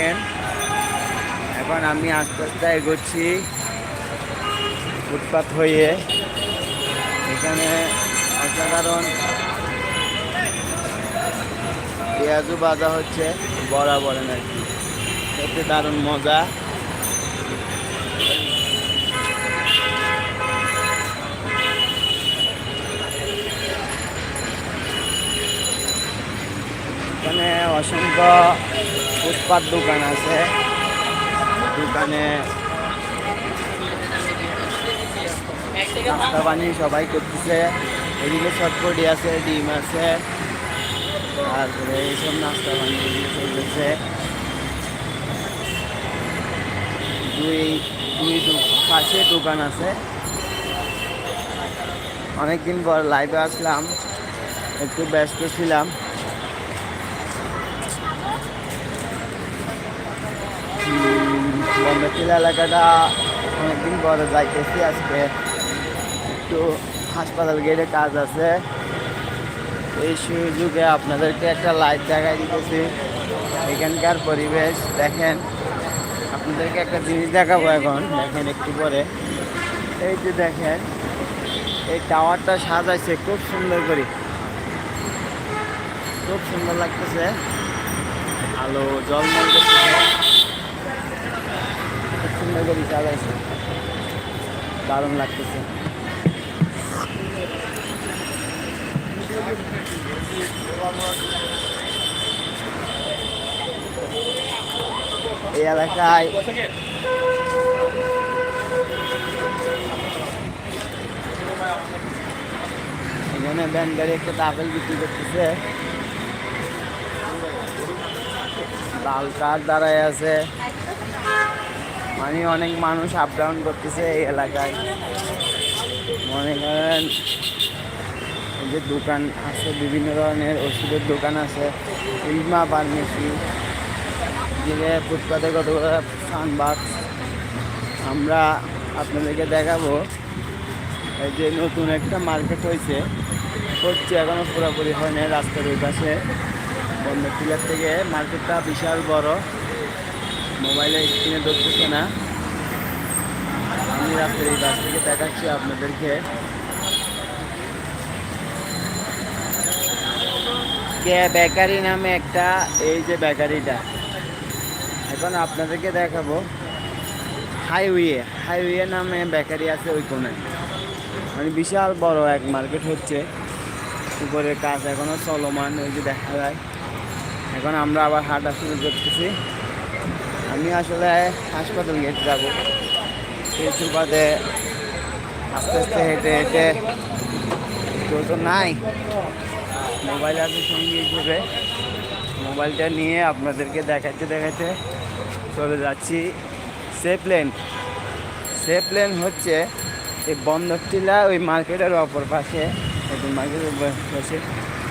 দেখেন। এখন আমি আস্তে আস্তে এগোচ্ছি ফুটপাত হয়ে। এখানে অসাধারণ পেঁয়াজু বাজা হচ্ছে বরাবর আর কি। দারুণ মজা। এখানে অসংখ্য ফুটপাত দোকান আছে। দোকানে নাস্তা পানি সবাই করতেছে। এদিকে চটপটি আছে, ডিম আছে। তারপরে এইসব নাস্তা পানি চলতেছে। দুই দুই পাশে দোকান আছে। অনেকদিন পর লাইভে আসলাম। একটু ব্যস্ত ছিলাম। বন্ধকিলা এলাকাটা অনেকদিন পরে যাইতেছি আজকে। একটু হাসপাতাল গেলে কাজ আছে। এই সুযোগে আপনাদেরকে একটা লাইভ দেখাই দিতেছি। এখানকার পরিবেশ, দেখেন। আপনাদেরকে একটা জিনিস দেখাবো এখন, দেখেন একটু পরে। এই যে দেখেন, এই টাওয়ারটা সাজাইছে, খুব সুন্দর করে। খুব সুন্দর লাগতেছে। আলো জলমল করতেছে সুন্দর করে দারুণ লাগতেছে। এই এলাকায় এখানে ব্যান গাড়ি একটা আপেল বিক্রি করতেছে। লাল কার দাঁড়ায় আছে। মানে অনেক মানুষ আপ ডাউন করতেছে এই এলাকায়। মনে করেন যে দোকান আছে, বিভিন্ন ধরনের ওষুধের দোকান আছে, ইলমা ফার্মেসি দিকে ফুটপাতে কতগুলো সানবাক্স আমরা আপনাদেরকে দেখাবো, এই যে নতুন একটা মার্কেট হয়েছে। হচ্ছে এখনও পুরোপুরি হয় না রাস্তার ওই পাশে। বন্ধ থেকে মার্কেটটা বিশাল বড়। মোবাইলে স্ক্রিনে ধরতেছে না। আমি রাস্তার এই পাশ থেকে দেখাচ্ছি আপনাদেরকে। বেকারি নামে একটা, এই যে বেকারিটা। এখন আপনাদেরকে দেখাবো। হাইওয়ে হাইওয়ে নামে বেকারি আছে ওই কোনায় মানে বিশাল বড় এক মার্কেট হচ্ছে। উপরের কাজ এখনও চলমান, ওই যে দেখা যায়। এখন আমরা আবার হাঁটা শুরু করতেছি। আমি আসলে হাসপাতাল গেট যাব। সেই সুবাদে আস্তে আস্তে হেঁটে হেঁটে কেউ তো নাই, মোবাইল আছে সঙ্গে হিসেবে মোবাইলটা নিয়ে আপনাদেরকে দেখাতে দেখাতে চলে যাচ্ছি। সেফ লেন সেফ লেন হচ্ছে এই বন্দর টিলা ওই মার্কেটের অপর পাশে মার্কেটের পাশে।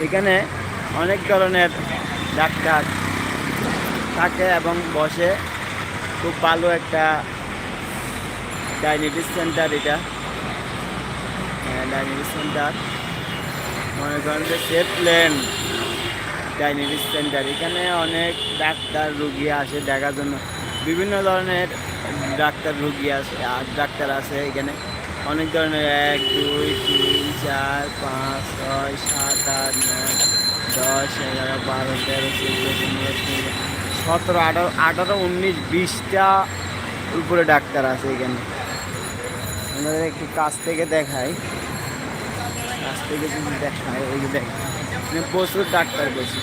এখানে অনেক ধরনের ডাক্তার থাকে এবং বসে খুব ভালো একটা ডায়াবেটিস সেন্টার এটা ডায়াবেটিস সেন্টার মনে করেন যে সেফ লেন ডায়াবেটিস সেন্টার এখানে অনেক ডাক্তার রুগী আসে দেখার জন্য বিভিন্ন ধরনের ডাক্তার রুগী আছে আর ডাক্তার আছে এখানে অনেক ধরনের এক দুই তিন চার পাঁচ ছয় সাত আট নয় দশ এগারো বারো তেরো চোদ্দ পনেরো ষোলো সতেরো, আঠারো আঠারো, উনিশ, বিশটা উপরে ডাক্তার আছে এখানে। আমাদের একটু কাছ থেকে দেখাই। কাছ থেকে যদি দেখায় ওই দেখ প্রচুর ডাক্তার বেশি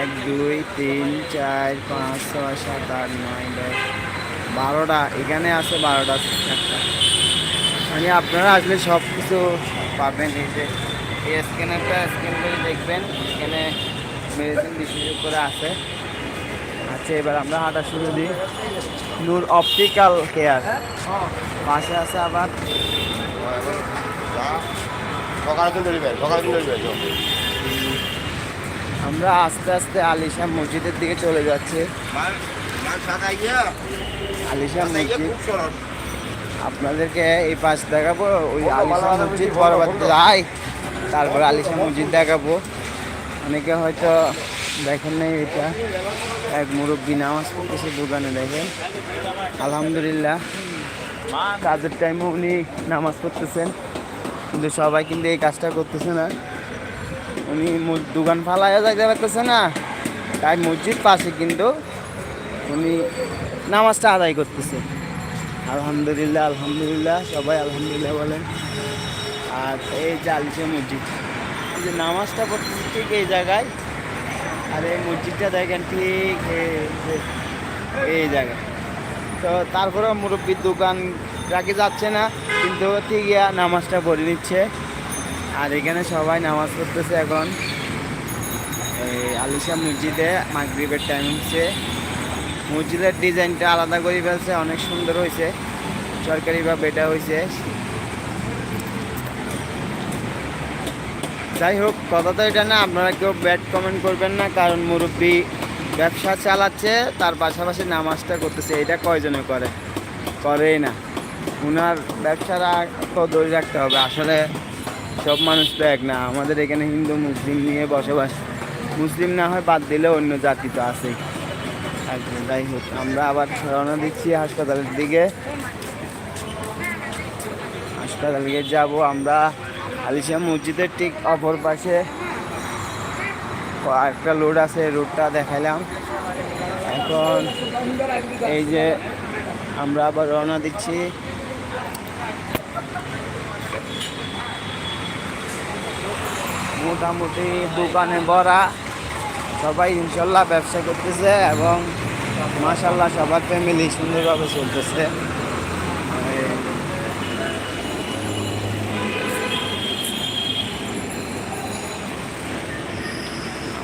এক, দুই, তিন, চার, পাঁচ, ছয়, সাত, আট, নয়, দশ, বারোটা, এখানে আছে বারোটা ডাক্তার। মানে আপনারা আসলে সব কিছু পাবেন এই যে। এই স্ক্যানারটা স্ক্যান করে দেখবেন। এখানে মেডিসিন বিশেষ করে আছে। আচ্ছা এবার আমরা হাঁটা শুরু দিই। নূর অপটিক্যাল কেয়ার পাশে আছে আবার। আমরা আস্তে আস্তে আলিশা মসজিদের দিকে চলে যাচ্ছি। আলিশা মসজিদ। আপনাদেরকে এই পাশ দেখাবো, ওই আলিশা মসজিদ বরাবর যাই তারপর আলিশা মসজিদ দেখাবো। অনেকে হয়তো দেখেন নাই এটা। এক মুরব্বী নামাজ পড়তেছে দোকানে দেখেন। আলহামদুলিল্লাহ। কাজের টাইমে উনি নামাজ পড়তেছেন। কিন্তু সবাই কিন্তু এই কাজটা করতেছে না। উনি দোকান ফালাইয়া যাইতে পারতেছে না। তাই মসজিদ পাশে কিন্তু উনি নামাজটা আদায় করতেছে। আলহামদুলিল্লাহ আলহামদুলিল্লাহ। সবাই আলহামদুলিল্লাহ বলেন। আর এই যে আলিশা মসজিদ। এই যে নামাজটা পড়তেছে ঠিক এই জায়গায়। আর এই মসজিদটা দেখেন ঠিক এই- জায়গায়। তো তারপরে মুরব্বীর দোকান রাখে যাচ্ছে না, কিন্তু ঠিক নামাজটা পড়ে নিচ্ছে। আর এখানে সবাই নামাজ পড়তেছে এখন। এই আলিশা মসজিদে মাগরিবের টাইম হচ্ছে। মসজিদের ডিজাইনটা আলাদা করে ফেলছে, অনেক সুন্দর হয়েছে। সরকারিভাবে এটা হয়েছে। যাই হোক কথা তো এটা না, আপনারা কেউ ব্যাড কমেন্ট করবেন না, কারণ মুরব্বী ব্যবসা চালাচ্ছে, তার পাশাপাশি নামাজটা করতেছে। এটা কয়জনে করে? করেই না। ওনার ব্যবসাটা তো ধরে রাখতে হবে। আসলে সব মানুষ তো এক না। আমাদের এখানে হিন্দু, মুসলিম নিয়ে বসবাস। মুসলিম না হয় বাদ দিলে অন্য জাতি তো আছেই। যাই হোক, আমরা আবার রওনা দিচ্ছি হাসপাতালের দিকে। হাসপাতাল যাব আমরা। আলিশা মসজিদের ঠিক অপর পাশে একটা রোড আছে, রোডটা দেখাইলাম। এখন এই যে আমরা আবার রওনা দিচ্ছি। মোটামুটি দোকানে ভরা। সবাই ইনশাল্লাহ ব্যবসা করতেছে এবং মাশাল্লাহ সবার ফ্যামিলি সুন্দরভাবে চলতেছে।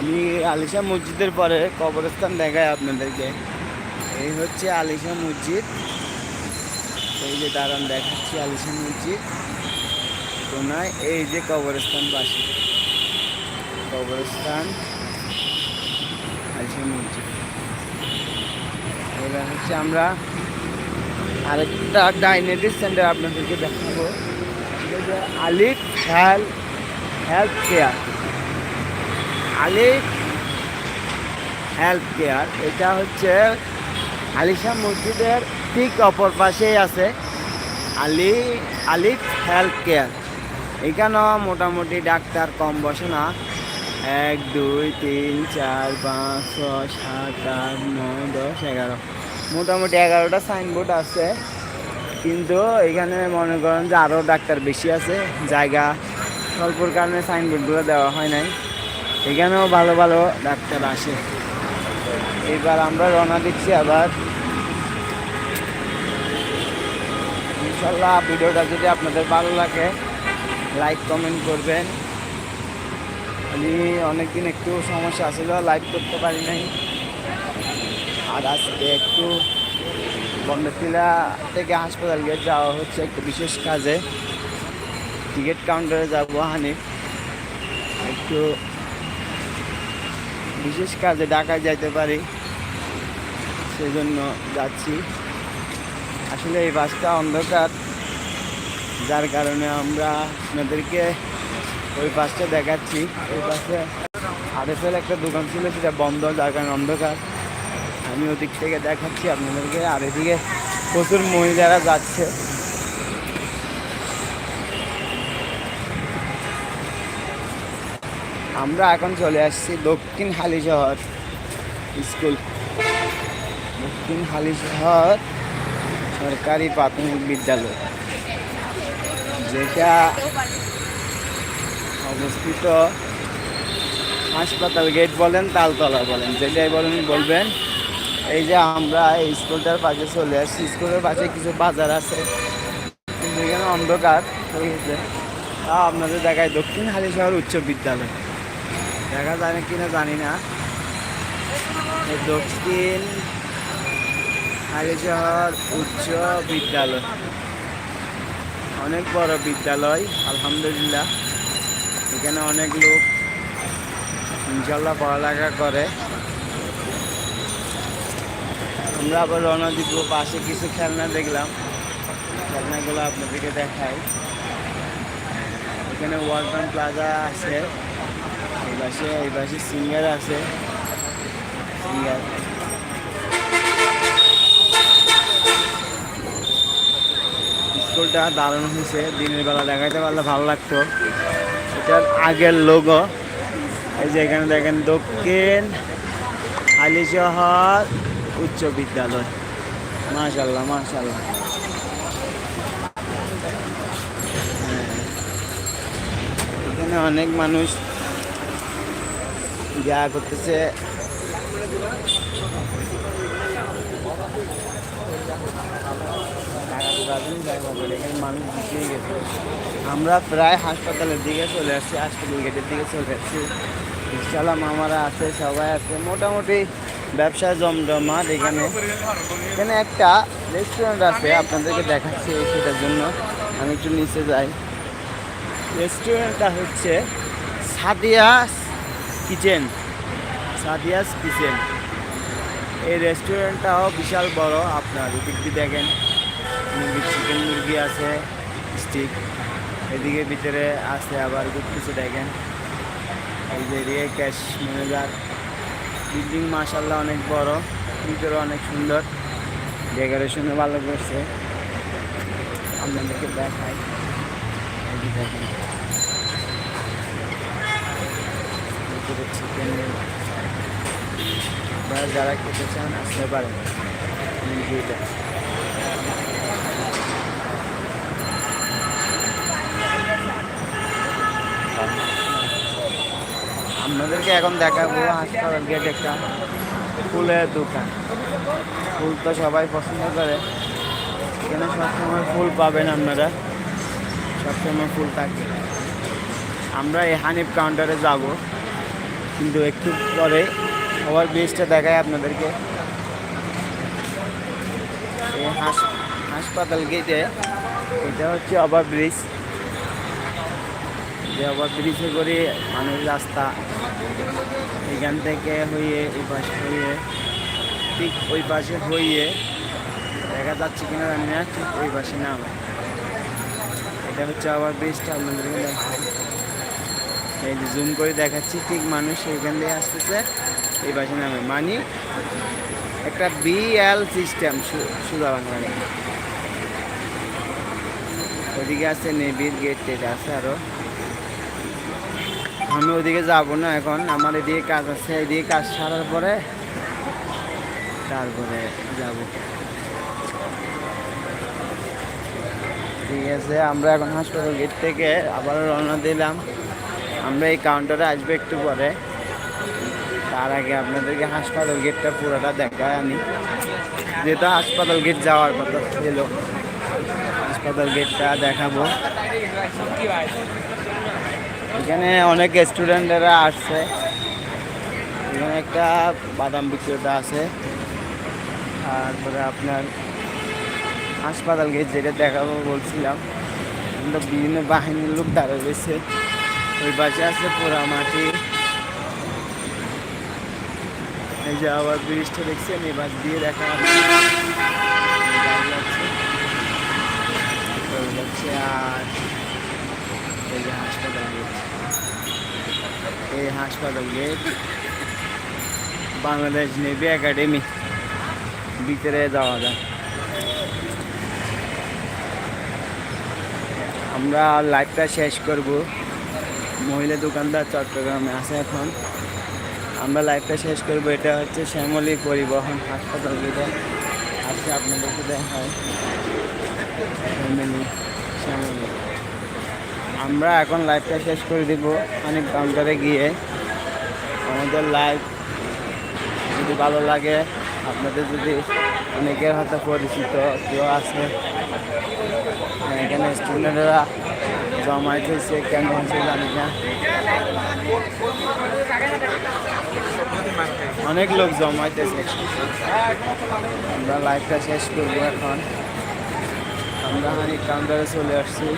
আমি আলিশা মসজিদের পরে কবরস্থান দেখাই আপনাদেরকে। এই হচ্ছে আলিশা মসজিদ। এই যে দাঁড়ান, দেখাচ্ছি আলিশা মসজিদ। কোনায় এই যে কবরস্থান পাশে। কবরস্থান আলিশা মসজিদ। এবার হচ্ছে আমরা আরেকটা ডাইনেটিস সেন্টার আপনাদেরকে দেখাবো। Alif health health care. Alif health care এটা হচ্ছে আলিশা মসজিদের ঠিক অপর পাশেই আছে। আলি, আলিফ হেলথ কেয়ার এখানেও মোটামুটি ডাক্তার কম বসে না। এক, দুই, তিন, চার, পাঁচ, ছয়, সাত, আট, নয়, দশ, এগারো। মোটামুটি এগারোটা সাইনবোর্ড আছে। কিন্তু এখানে মনে করেন যে আরও ডাক্তার বেশি আছে। জায়গা স্বল্পর কারণে সাইনবোর্ডগুলো দেওয়া হয় নাই। এখানেও ভালো ভালো ডাক্তার আসে। এবার আমরা রওনা দিচ্ছি আবার। ইনশাল্লাহ ভিডিওটা যদি আপনাদের ভালো লাগে, লাইক, কমেন্ট করবেন। আমি অনেকদিন একটু সমস্যা ছিল, লাইভ করতে পারি নাই। আর আজকে একটু বন্ধটিলা থেকে হাসপাতাল গিয়ে যাওয়া হচ্ছে একটু বিশেষ কাজে। টিকিট কাউন্টারে যাব হানিফ। একটু বিশেষ কাজে ঢাকায় যাইতে পারি। সেজন্য যাচ্ছি। আসলে এই বাসটা অন্ধকার, যার কারণে আমরা আপনাদেরকে ওই বাসটা দেখাচ্ছি। ওই পাশে আরএফএল একটা দোকান ছিল, সেটা বন্ধ, যার কারণে অন্ধকার। আমি ওদিক থেকে দেখাচ্ছি আপনাদেরকে, আর এদিকে প্রচুর মহিলারা যাচ্ছে। আমরা এখন চলে আসছি দক্ষিণ হালি শহর স্কুল। দক্ষিণ হালি শহর সরকারি প্রাথমিক বিদ্যালয়, যেটা অবস্থিত হাসপাতাল গেট বলেন, তালতলা বলেন, যেটাই বলেন, বলবেন। এই যে আমরা এই স্কুলটার পাশে চলে আসছি। স্কুলের পাশে কিছু বাজার আছে এখানে অন্ধকার গেছে। তাও আপনাদের দেখায় দক্ষিণ হালি শহর উচ্চ বিদ্যালয়। দেখা যায় না কিনা জানি না। দক্ষিণ হালিশহর উচ্চ বিদ্যালয়। অনেক বড় বিদ্যালয়, আলহামদুলিল্লাহ। এখানে অনেক লোক ইনশাল্লাহ পড়ালেখা করে। আমরা আবার রওনা দিব পাশে কিছু খেলনা দেখলাম। খেলনাগুলো আপনাদেরকে দেখাই। এখানে ওয়ালটন প্লাজা আছে। পাশে এই পাশে সিঙ্গার আছে। সিঙ্গার স্কুলটা দারুণ হয়েছে। দিনের বেলা দেখাইতে পারলে ভালো লাগতো। এটার আগের লোগো এই যে এখানে দেখেন, দক্ষিণ আলিশহর উচ্চ বিদ্যালয়। মাশাল্লাহ মাশাল্লাহ হ্যাঁ। এখানে অনেক মানুষ যা করতেছে। গেছে আমরা প্রায় হাসপাতালের দিকে চলে আসছি হাসপাতাল গেটের দিকে চলে আসছি। ইনশাল্লাহ মামারা আছে, সবাই আছে। মোটামুটি ব্যবসা জমজমাট এখানে। এখানে একটা রেস্টুরেন্ট আছে, আপনাদেরকে দেখাচ্ছি সেটার জন্য। আমি একটু নিচে যাই। রেস্টুরেন্টটা হচ্ছে সাদিয়াস কিচেন, সাদিয়াস কিচেন। এই রেস্টুরেন্টটাও বিশাল বড়, আপনার দিয়ে দেখেন, মুরগি চিকেন মুরগি আছে স্টিক এদিকে ভিতরে আছে আবার খুব কিছু দেখেন। এই যে এদিকে ক্যাশ ম্যানেজার বিল্ডিং মাসাল্লাহ অনেক বড়, ভিতরে অনেক সুন্দর। ডেকোরেশনও ভালো করছে। আপনাদেরকে এই দেখেন। ভিতরে চিকেন আপনারা যারা খেতে চান, আসতে পারেন। আপনাদেরকে এখন দেখাবো হাসপাতাল গেট একটা ফুলের দোকান। ফুল তো সবাই পছন্দ করে। এখানে সবসময় ফুল পাবেন আপনারা। সবসময় ফুল থাকে। আমরা এই হানিফ কাউন্টারে যাব। কিন্তু একটু পরে ওভার ব্রিজটা দেখায় আপনাদেরকে। এই হাস, হাসপাতাল গেটে, এটা হচ্ছে ওভার ব্রিজ। যে ওভার ব্রিজে করে মানুষ রাস্তা এখান থেকে হয়ে এই পাশে হয়ে ঠিক ওই পাশে হয়ে দেখা যাচ্ছে কিনা জানি না, ঠিক ওই পাশে নাম। এটা হচ্ছে আবার ব্রিজটা আপনাদেরকে দেখাই। এই যে জুম করে দেখাচ্ছি, ঠিক মানুষ এখান দিয়ে আসতেছে। এই পাশে নামে মানে। একটা বিএল সিস্টেম সুদা বাংলা ওদিকে আছে নেভির গেট টেট আছে আরও। আমি ওদিকে যাব না এখন, আমার এদিকে কাজ আছে, এদিকে কাজ সারার পরে তারপরে যাব। ঠিক আছে, আমরা এখন হাসপাতাল গেট থেকে আবার রওনা দিলাম। আমরা এই কাউন্টারে আসব একটু পরে। তার আগে আপনাদেরকে হাসপাতাল গেটটা পুরোটা দেখায় আমি। যেহেতু হাসপাতাল গেট যাওয়ার কথা ছিল, হাসপাতাল গেটটা দেখাবো। এখানে অনেক স্টুডেন্টরা আসছে। এখানে একটা বাদাম বিক্রেতা আছে। তারপরে আপনার হাসপাতাল গেট যেটা দেখাবো বলছিলাম। বিভিন্ন বাহিনীর লোক দাঁড়িয়ে রয়েছে। ওই পাশে আছে পোড়া মাটি। এই যে আবার ব্রিজটা দেখছেন, এই বাস দিয়ে দেখা যাচ্ছে। আর এই যে হাসপাতাল এই হাসপাতাল গেট বাংলাদেশ নেভি একাডেমি। ভিতরে যাওয়া যায় আমরা লাইভটা শেষ করব। মহিলা দোকানদার চট্টগ্রামে আছে এখন। আমরা লাইভটা শেষ করব। এটা হচ্ছে শ্যামলী পরিবহন হাসপাতাল যেটা আজকে আপনাদেরকে দেখায়। ফ্যামিলি শ্যামলী। আমরা এখন লাইভটা শেষ করে দিব অনেক কাউন্টারে গিয়ে। আমাদের লাইভ যদি ভালো লাগে আপনাদের যদি অনেকের হয়তো পরিচিত কেউ আছে হ্যাঁ, এখানে স্টুডেন্টরা জমায়েত হয়েছে, কেন হয়েছে জানি না। অনেক লোক জমাইতেছে আমরা লাইভটা শেষ করব এখন। আমরা হানি কাউন্টারে চলে আসছি।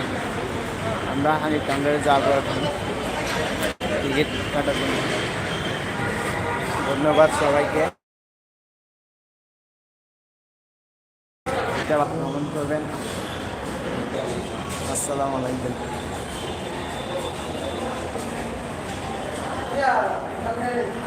আমরা হানি কাউন্টারে যাব এখন। টিকিট কাটার জন্য। ধন্যবাদ সবাইকে। এটা করবেন। আসসালামু আলাইকুম।